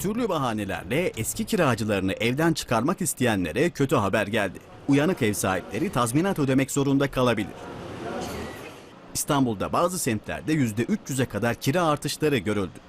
Türlü bahanelerle eski kiracılarını evden çıkarmak isteyenlere kötü haber geldi. Uyanık ev sahipleri tazminat ödemek zorunda kalabilir. İstanbul'da bazı semtlerde %300'e kadar kira artışları görüldü.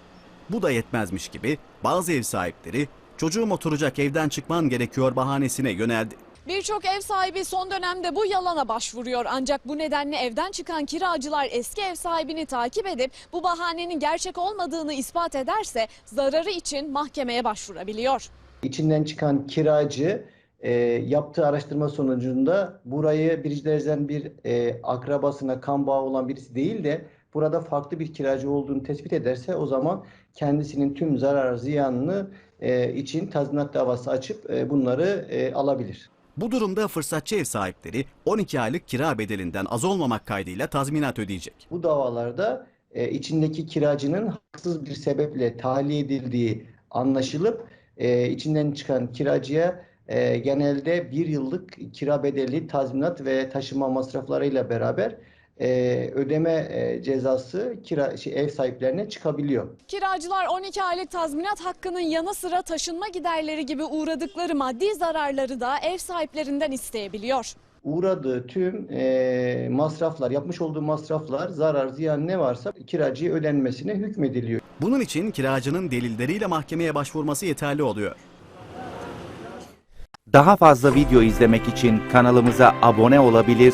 Bu da yetmezmiş gibi bazı ev sahipleri çocuğum oturacak evden çıkman gerekiyor bahanesine yöneldi. Birçok ev sahibi son dönemde bu yalana başvuruyor. Ancak bu nedenle evden çıkan kiracılar eski ev sahibini takip edip bu bahanenin gerçek olmadığını ispat ederse zararı için mahkemeye başvurabiliyor. İçinden çıkan kiracı e, yaptığı araştırma sonucunda burayı birinci bir e, akrabasına kan bağı olan birisi değil de burada farklı bir kiracı olduğunu tespit ederse o zaman kendisinin tüm zarar ziyanını e, için tazminat davası açıp e, bunları e, alabilir. Bu durumda fırsatçı ev sahipleri 12 aylık kira bedelinden az olmamak kaydıyla tazminat ödeyecek. Bu davalarda e, içindeki kiracının haksız bir sebeple tahliye edildiği anlaşılıp e, içinden çıkan kiracıya e, genelde bir yıllık kira bedeli, tazminat ve taşıma masraflarıyla beraber e, ödeme e, cezası kira şey, ev sahiplerine çıkabiliyor. Kiracılar 12 aylık tazminat hakkının yanı sıra taşınma giderleri gibi uğradıkları maddi zararları da ev sahiplerinden isteyebiliyor. Uğradığı tüm e, masraflar, yapmış olduğu masraflar, zarar, ziyan ne varsa kiracıya ödenmesine hükmediliyor. Bunun için kiracının delilleriyle mahkemeye başvurması yeterli oluyor. Daha fazla video izlemek için kanalımıza abone olabilir,